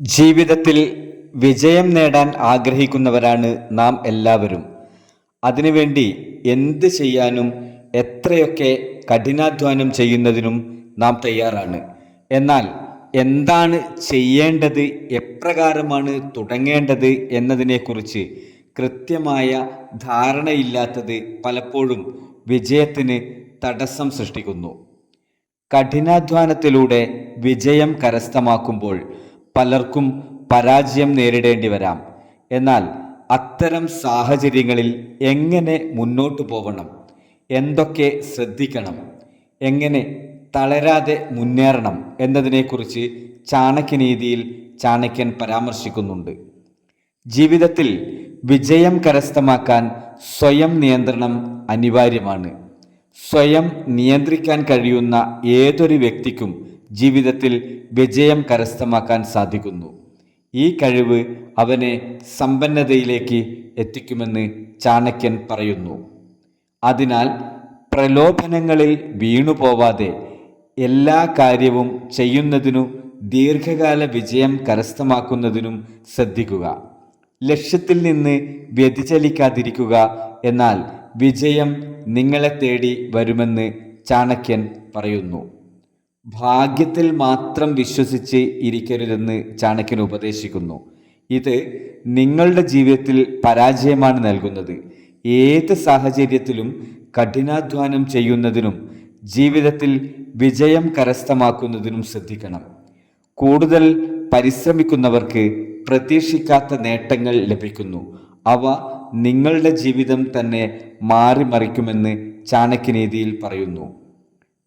ജീവിതത്തിൽ വിജയം നേടാൻ ആഗ്രഹിക്കുന്നവരാണ് നാം എല്ലാവരും. അതിനുവേണ്ടി എന്ത് ചെയ്യാനും എത്രയൊക്കെ കഠിനാധ്വാനം ചെയ്യുന്നതിനും നാം തയ്യാറാണ്. എന്നാൽ എന്താണ് ചെയ്യേണ്ടത് എപ്രകാരമാണ് തുടങ്ങേണ്ടത് എന്നതിനെക്കുറിച്ച് കൃത്യമായ ധാരണയില്ലാത്തത് പലപ്പോഴും വിജയത്തിന് തടസ്സം സൃഷ്ടിക്കുന്നു. കഠിനാധ്വാനത്തിലൂടെ വിജയം കരസ്ഥമാക്കുമ്പോൾ പലർക്കും പരാജയം നേരിടേണ്ടി വരാം. എന്നാൽ അത്തരം സാഹചര്യങ്ങളിൽ എങ്ങനെ മുന്നോട്ടു പോകണം എന്തൊക്കെ ശ്രദ്ധിക്കണം? എങ്ങനെ തളരാതെ മുന്നേറണം എന്നതിനെക്കുറിച്ച് ചാണക്യനീതിയിൽ ചാണക്യൻ പരാമർശിക്കുന്നുണ്ട്. ജീവിതത്തിൽ വിജയം കരസ്ഥമാക്കാൻ സ്വയം നിയന്ത്രണം അനിവാര്യമാണ്. സ്വയം നിയന്ത്രിക്കാൻ കഴിയുന്ന ഏതൊരു വ്യക്തിക്കും ജീവിതത്തിൽ വിജയം കരസ്ഥമാക്കാൻ സാധിക്കുന്നു. ഈ കഴിവ് അവനെ സമ്പന്നതയിലേക്ക് എത്തിക്കുമെന്ന് ചാണക്യൻ പറയുന്നു. അതിനാൽ പ്രലോഭനങ്ങളിൽ വീണുപോവാതെ എല്ലാ കാര്യവും ചെയ്യുന്നതിനു ദീർഘകാല വിജയം കരസ്ഥമാക്കുന്നതിനും ശ്രദ്ധിക്കുക. ലക്ഷ്യത്തിൽ നിന്ന് വ്യതിചലിക്കാതിരിക്കുക എന്നാൽ വിജയം നിങ്ങളെ തേടി വരുമെന്ന് ചാണക്യൻ പറയുന്നു. ഭാഗ്യത്തിൽ മാത്രം വിശ്വസിച്ച് ഇരിക്കരുതെന്ന് ചാണക്യൻ ഉപദേശിക്കുന്നു. ഇത് നിങ്ങളുടെ ജീവിതത്തിൽ പരാജയമാണ് നൽകുന്നത്. ഏത് സാഹചര്യത്തിലും കഠിനാധ്വാനം ചെയ്യുന്നതിനും ജീവിതത്തിൽ വിജയം കരസ്ഥമാക്കുന്നതിനും ശ്രദ്ധിക്കണം. കൂടുതൽ പരിശ്രമിക്കുന്നവർക്ക് പ്രതീക്ഷിക്കാത്ത നേട്ടങ്ങൾ ലഭിക്കുന്നു. അവ നിങ്ങളുടെ ജീവിതം തന്നെ മാറിമറിക്കുമെന്ന് ചാണക്യനീതിയിൽ പറയുന്നു.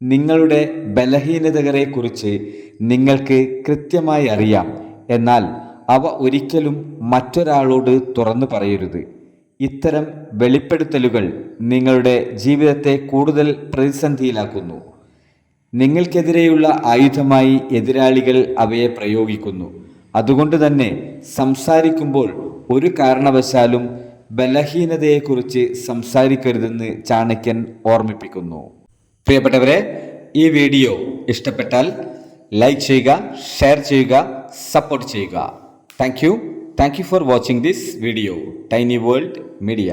നിങ്ങളുടെ ബലഹീനതകളെക്കുറിച്ച് നിങ്ങൾക്ക് കൃത്യമായി അറിയാം. എന്നാൽ അവ ഒരിക്കലും മറ്റൊരാളോട് തുറന്നു പറയരുത്. ഇത്തരം വെളിപ്പെടുത്തലുകൾ നിങ്ങളുടെ ജീവിതത്തെ കൂടുതൽ പ്രതിസന്ധിയിലാക്കുന്നു. നിങ്ങൾക്കെതിരെയുള്ള ആയുധമായി എതിരാളികൾ അവയെ പ്രയോഗിക്കുന്നു. അതുകൊണ്ട് തന്നെ സംസാരിക്കുമ്പോൾ ഒരു കാരണവശാലും ബലഹീനതയെക്കുറിച്ച് സംസാരിക്കരുതെന്ന് ചാണക്യൻ ഓർമ്മിപ്പിക്കുന്നു. പ്രിയപ്പെട്ടവരെ ഈ വീഡിയോ ഇഷ്ടപ്പെട്ടാൽ ലൈക്ക് ചെയ്യുക ഷെയർ ചെയ്യുക സപ്പോർട്ട് ചെയ്യുക. Thank you thank you for watching this video tiny world media